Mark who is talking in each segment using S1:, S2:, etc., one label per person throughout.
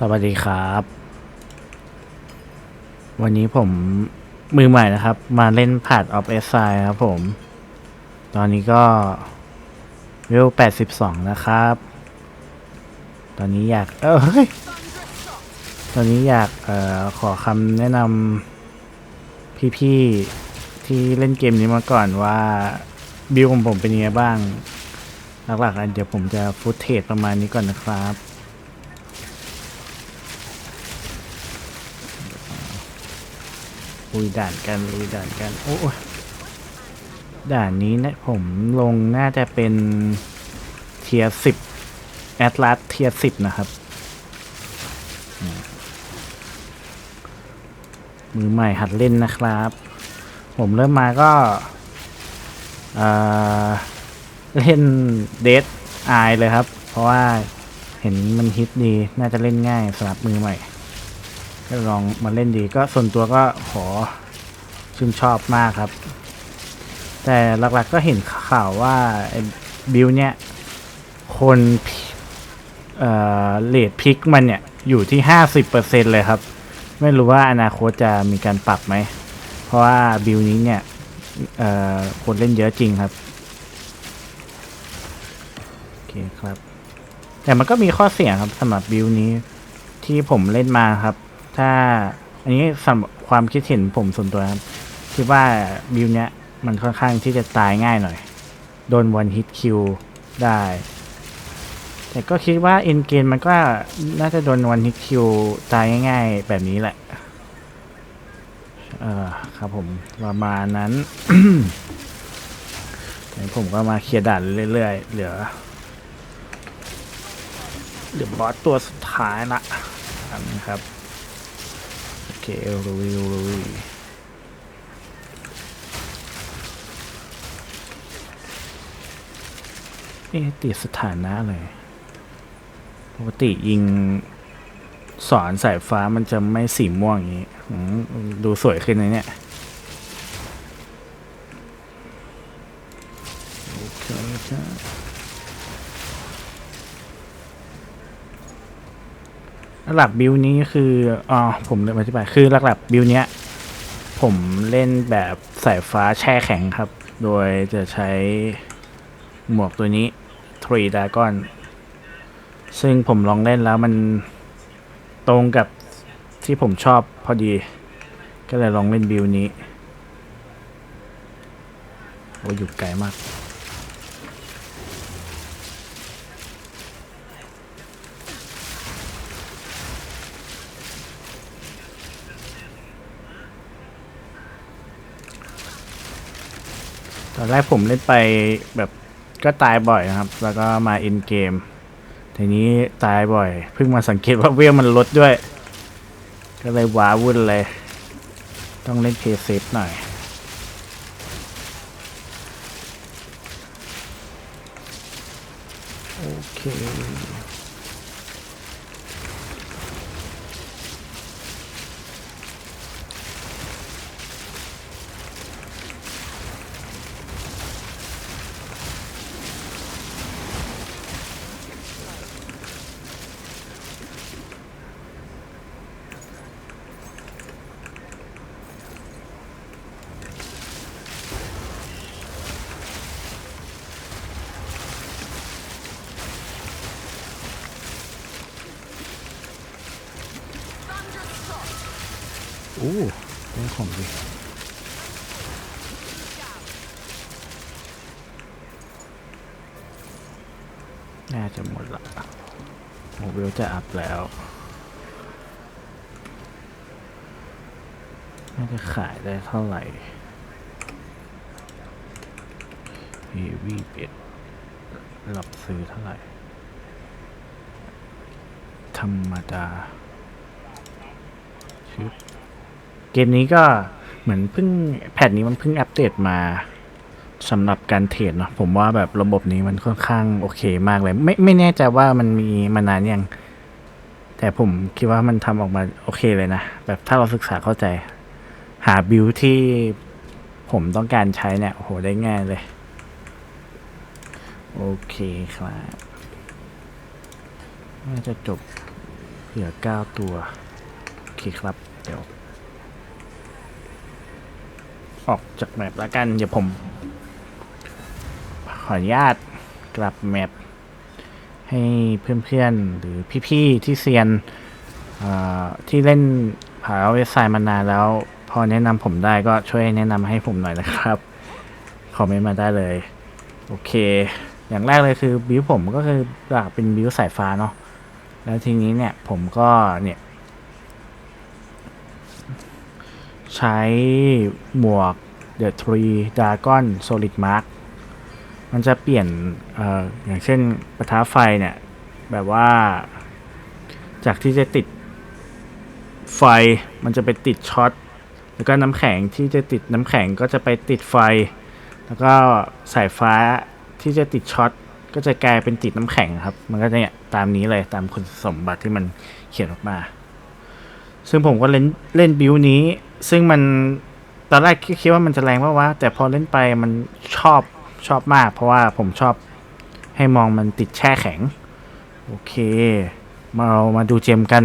S1: สวัสดีครับ วันนี้ผมมือใหม่นะครับ มาเล่นผาดออฟเอสไซครับผม ตอนนี้ก็เวลแปดสิบสองนะครับ ตอนนี้อยากเออตอนนี้อยากเอ่อขอคำแนะนำพี่ๆที่เล่นเกมนี้มาก่อนว่าบิลของผมเป็นยังไงบ้าง หลักๆอะเดี๋ยวผมจะฟุตเทจประมาณนี้ก่อนนะครับ ลุยด่านกันลุยด่านกัน โอ้ด่านนี้นะผมลงน่าจะเป็นเทียสิบแอตลาสเทียสิบนะครับมือใหม่หัดเล่นนะครับ ผมเริ่มมาก็เออเล่นเดทไอเลยครับ เพราะว่าเห็นมันฮิตดี น่าจะเล่นง่ายสำหรับมือใหม่ ก็ลองมาเล่นดีก็ส่วนตัวก็ขอชื่นชอบมากครับ แต่หลักๆก็เห็นข่าวว่าบิลเนี่ย คนเอ่อเลดพิกมันเนี่ย อยู่ที่ห้าสิบเปอร์เซ็นเลยครับ ไม่รู้ว่าอนาคตจะมีการปรับไหม เพราะว่าบิลนี้เนี่ย เอ่อ คนเล่นเยอะจริงครับ โอเคครับ แต่มันก็มีข้อเสียครับสำหรับบิลนี้ที่ผมเล่นมาครับ ถ้าอันนี้สำหรับความคิดเห็นผมส่วนตัวครับคิดว่าบิวเนี้ยมันค่อนข้างที่จะตายง่ายหน่อย โดนวันฮิตคิวได้ แต่ก็คิดว่าอินเกมมันก็น่าจะโดนวันฮิตคิวตายง่าย ๆ แบบนี้แหละ เออครับผมประมาณนั้น ผมก็มาเคลียร์ด่านเรื่อยๆ เหลือเหลือบอสตัวสุดท้ายละอันนี้ครับ เคลุยลุยเอ๊ะติดสถานะเลยปกติยิงสอนสายฟ้ามันจะไม่สีม่วงอย่างนี้ ดูสวยขึ้นนะเนี่ยโอเคครับ หลักบิวนี้คืออ๋อผมเลยอธิบายคือหลักๆบิวเนี้ย ผมเล่นแบบสายฟ้าแช่แข็งครับ โดยจะใช้หมวกตัวนี้ทรีดากอนซึ่งผมลองเล่นแล้วมันตรงกับที่ผมชอบพอดี ก็เลยลองเล่นบิวนี้ โอ้ยอยู่ไกลมาก ตอนแรกผมเล่นไปแบบก็ตายบ่อยนะครับ แล้วก็มาอินเกม ทีนี้ตายบ่อย เพิ่งมาสังเกตว่าเวลมันลดด้วย ก็เลยว้าวุ่นเลย ต้องเล่นเพย์เซฟหน่อย โอเค อู้ได้ของดีน่าจะหมดละโมบิลจะอัพแล้ว น่าจะขายได้เท่าไหร่เฮวี่เป็ดรับซื้อเท่าไหร่ ธรรมดาชึบ เกมนี้ก็เหมือนเพิ่งแพทนี้มันเพิ่งอัปเดตมาสำหรับการเทรดเนาะผมว่าแบบระบบนี้มันค่อนข้างโอเคมากเลย ไม่ไม่แน่ใจว่ามันมีมานานยัง แต่ผมคิดว่ามันทำออกมาโอเคเลยนะ แบบถ้าเราศึกษาเข้าใจ หาบิลที่ผมต้องการใช้เนี่ยโหได้ง่ายเลย โอเคครับน่าจะจบเหลือเก้าตัว โอเคครับ เดี๋ยว ออกจากแมปแล้วกัน เดี๋ยวผม ขออนุญาตกลับแมปให้เพื่อนๆ หรือพี่ๆ ที่เซียนที่เล่นผาเว็บไซต์มานานแล้ว พอแนะนำผมได้ก็ช่วยแนะนำให้ผมหน่อยนะครับคอมเมนต์มาได้เลย โอเค อย่างแรกเลยคือบิวผมก็คืออยากเป็นบิวสายฟ้าเนาะแล้วทีนี้เนี่ยผมก็เนี่ย ใช้หมวก The Tree Dragon Solid Mark มันจะเปลี่ยนอออย่างเช่นประทับไฟเนี่ย แบบว่า จากที่จะติดไฟมันจะไปติดช็อตแล้วก็น้ำแข็งที่จะติดน้ำแข็งก็จะไปติดไฟ แล้วก็สายฟ้าที่จะติดช็อตก็จะกลายเป็นติดน้ำแข็งครับ มันก็จะเนี่ยตามนี้เลยตามคุณสมบัติที่มันเขียนออกมา ซึ่งผมก็เล่นเล่นบิวนี้ ซึ่งมันตอนแรกคิดว่ามันจะแรงมากว่ะแต่พอเล่นไปมันชอบชอบมาก เพราะว่าผมชอบให้มองมันติดแช่แข็ง โอเค มาเรามาดูเจมกัน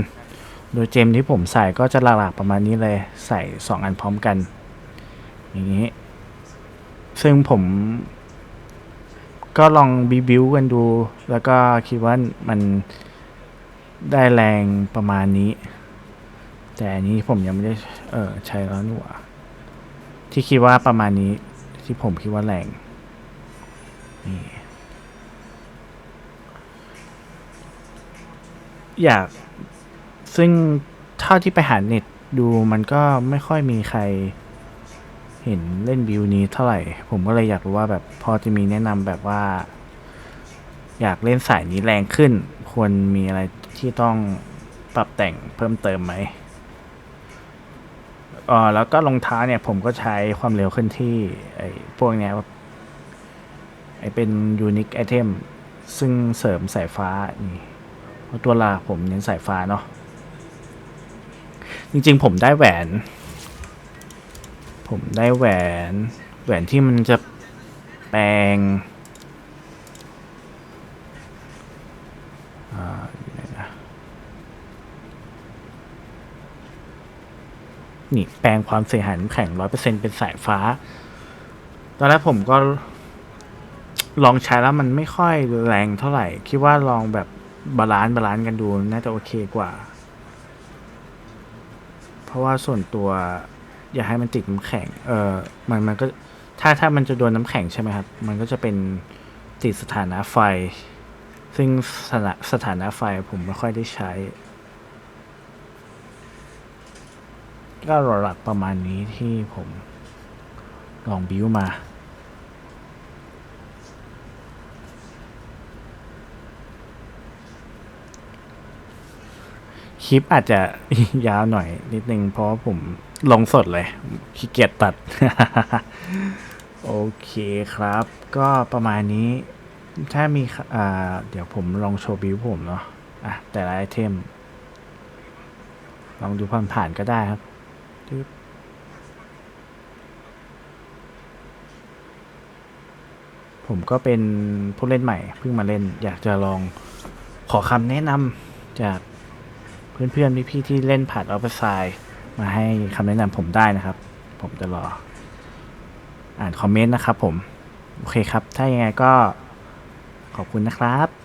S1: โดยเจมที่ผมใส่ก็จะหลักๆประมาณนี้เลยใส่ 2 อันพร้อมกัน อย่างนี้ ซึ่งผมก็ลองบีบิวกันดู แล้วก็คิดว่ามันได้แรงประมาณนี้ แต่อันนี้ผมยังไม่ได้เออใช้แล้วนี่หว่าที่คิดว่าประมาณนี้ที่ผมคิดว่าแรงนี่อยาก ซึ่งเท่าที่ไปหาเน็ตดูมันก็ไม่ค่อยมีใคร เห็นเล่นบิวนี้เท่าไหร่ ผมก็เลยอยากรู้ว่าแบบพอจะมีแนะนำแบบว่า อยากเล่นสายนี้แรงขึ้น ควรมีอะไรที่ต้องปรับแต่งเพิ่มเติมไหม อ๋อแล้วก็รองเท้าเนี่ย ผมก็ใช้ความเร็วขึ้นที่ไอ้พวกเนี้ยไอ้เป็นยูนิคไอเทมซึ่งเสริมสายฟ้านี่เพราะตัวลักผมเน้นสายฟ้าเนาะจริงๆ ผมได้แหวน ผมได้แหวน แหวนที่มันจะแปลงอ่าอยู่ไหนนะ นี่แปลงความเสียหายน้ำแข็งร้อยเปอร์เซ็นเป็นสายฟ้า ตอนแรกผมก็ลองใช้แล้วมันไม่ค่อยแรงเท่าไหร่ คิดว่าลองแบบบาลานซ์บาลานซ์กันดูน่าจะโอเคกว่า เพราะว่าส่วนตัว อยากให้มันติดน้ำแข็ง เออมันมันก็ถ้าถ้ามันจะโดนน้ำแข็งใช่ไหมครับ มันก็จะเป็นติดสถานะไฟ ซึ่งสถานะสถานะไฟผมไม่ค่อยได้ใช้ ก็หลักๆประมาณนี้ที่ผมลองบิวมา คลิปอาจจะยาวหน่อยนิดนึงเพราะผมลงสดเลยขี้เกียจตัด โอเคครับ ก็ประมาณนี้ ถ้ามีอ่าเดี๋ยวผมลองโชว์บิวผมเนาะอะแต่ละไอเทมลองดูผ่านๆก็ได้ครับ ตึ๊บผมก็เป็นผู้เล่นใหม่เพิ่งมาเล่น อยากจะลองขอคำแนะนำจากเพื่อนๆพี่ๆที่เล่นผ่านออฟไซด์มาให้คำแนะนำผมได้นะครับ ผมจะรอ อ่านคอมเมนต์นะครับผม โอเคครับ ถ้ายังไงก็ขอบคุณนะครับ